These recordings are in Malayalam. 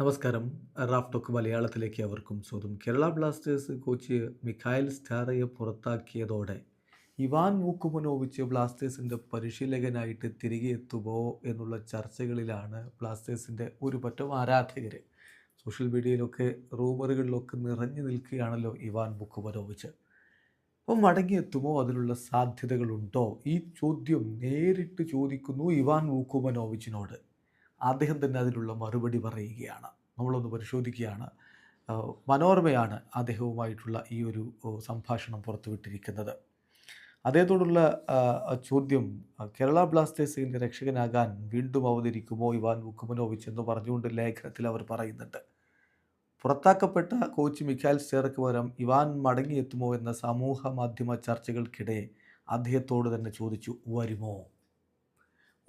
നമസ്കാരം. റാഫ് ടോക്ക് മലയാളത്തിലേക്ക് അവർക്കും സ്വാഗതം കേരള ബ്ലാസ്റ്റേഴ്സ് കോച്ച് മിഖായൽ സ്റ്റാറയെ പുറത്താക്കിയതോടെ ഇവാൻ മൂക്കുമനോവിച്ച് ബ്ലാസ്റ്റേഴ്സിന്റെ പരിശീലകനായിട്ട് തിരികെ എത്തുമോ എന്നുള്ള ചർച്ചകളിലാണ് ബ്ലാസ്റ്റേഴ്സിന്റെ ഒരു പറ്റം ആരാധകർ സോഷ്യൽ മീഡിയയിലൊക്കെ റൂമറുകളിലൊക്കെ നിറഞ്ഞു നിൽക്കുകയാണല്ലോ ഇവാൻ മുക്കുമനോവിച്ച്. അപ്പം മടങ്ങിയെത്തുമോ അതിനുള്ള സാധ്യതകളുണ്ടോ? ഈ ചോദ്യം നേരിട്ട് ചോദിക്കുന്നു ഇവാൻ വൂക്കുമനോവിച്ചിനോട് അദ്ദേഹം തന്നെ അതിനുള്ള മറുപടി പറയുകയാണ്. നമ്മളൊന്ന് പരിശോധിക്കുകയാണ്. മനോരമയാണ് അദ്ദേഹവുമായിട്ടുള്ള ഈ ഒരു സംഭാഷണം പുറത്തുവിട്ടിരിക്കുന്നത്. അദ്ദേഹത്തോടുള്ള ചോദ്യം കേരള ബ്ലാസ്റ്റേഴ്സിന്റെ രക്ഷകനാകാൻ വീണ്ടും അവതരിക്കുമോ? ഇവാൻ വുക്കുമനോവിച്ച് എന്ന് പറഞ്ഞുകൊണ്ട് ലേഖനത്തിൽ അവർ പറയുന്നുണ്ട്. പുറത്താക്കപ്പെട്ട കോച്ച് മിഖാൽ സ്റ്റേറക്ക് പകരം ഇവാൻ മടങ്ങിയെത്തുമോ എന്ന സമൂഹ മാധ്യമ ചർച്ചകൾക്കിടെ അദ്ദേഹത്തോട് തന്നെ ചോദിച്ചു വരുമോ?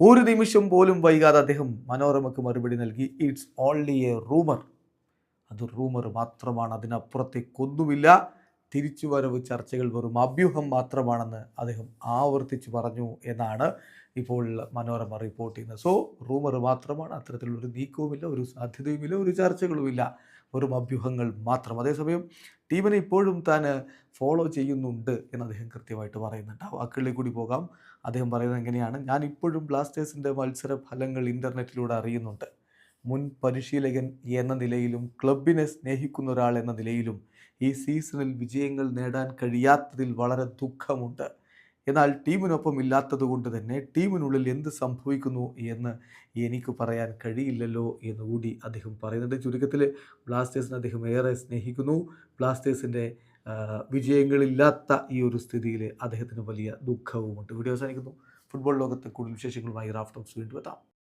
ഒരു നിമിഷം പോലും വൈകാതെ അദ്ദേഹം മനോരമയ്ക്ക് മറുപടി നൽകി. ഇറ്റ്സ് ഓൺലി എ റൂമർ അത് റൂമർ മാത്രമാണ് അതിനപ്പുറത്തേക്കൊന്നുമില്ല തിരിച്ചുവരവ് ചർച്ചകൾ വെറും അഭ്യൂഹം മാത്രമാണെന്ന് അദ്ദേഹം ആവർത്തിച്ച് പറഞ്ഞു എന്നാണ് ഇപ്പോൾ മനോരമ റിപ്പോർട്ട് ചെയ്യുന്നത്. സോ റൂമർ മാത്രമാണ്. അത്തരത്തിലുള്ളൊരു നീക്കവുമില്ല ഒരു സാധ്യതയുമില്ല ഒരു ചർച്ചകളുമില്ല. വെറും അഭ്യൂഹങ്ങൾ മാത്രം. അതേസമയം ടീമിനെ ഇപ്പോഴും താൻ ഫോളോ ചെയ്യുന്നുണ്ട് എന്ന് അദ്ദേഹം കൃത്യമായിട്ട് പറയുന്നുണ്ട്. ആ വാക്കുകളിൽ കൂടി പോകാം. അദ്ദേഹം പറയുന്നത് എങ്ങനെയാണ്? ഞാൻ ഇപ്പോഴും ബ്ലാസ്റ്റേഴ്സിന്റെ മത്സര ഫലങ്ങൾ ഇന്റർനെറ്റിലൂടെ അറിയുന്നുണ്ട്. മുൻ പരിശീലകൻ എന്ന നിലയിലും ക്ലബിനെ സ്നേഹിക്കുന്ന ഒരാൾ എന്ന നിലയിലും ഈ സീസണിൽ വിജയങ്ങൾ നേടാൻ കഴിയാത്തതിൽ വളരെ ദുഃഖമുണ്ട്. എന്നാൽ ടീമിനൊപ്പം ഇല്ലാത്തത് കൊണ്ട് തന്നെ ടീമിനുള്ളിൽ എന്ത് സംഭവിക്കുന്നു എന്ന് എനിക്ക് പറയാൻ കഴിയില്ലല്ലോ എന്നുകൂടി അദ്ദേഹം പറയുന്നുണ്ട്. ചുരുക്കത്തിൽ ബ്ലാസ്റ്റേഴ്സിനെ അദ്ദേഹം ഏറെ സ്നേഹിക്കുന്നു. ബ്ലാസ്റ്റേഴ്സിന്റെ വിജയങ്ങളില്ലാത്ത ഈ ഒരു സ്ഥിതിയിൽ അദ്ദേഹത്തിന് വലിയ ദുഃഖവുമുണ്ട്. വീഡിയോ അവസാനിക്കുന്നു. ഫുട്ബോൾ ലോകത്തെ കൂടുതൽ വിശേഷങ്ങളുമായി റാഫ് ടോക്സ് വീണ്ടും എത്താം.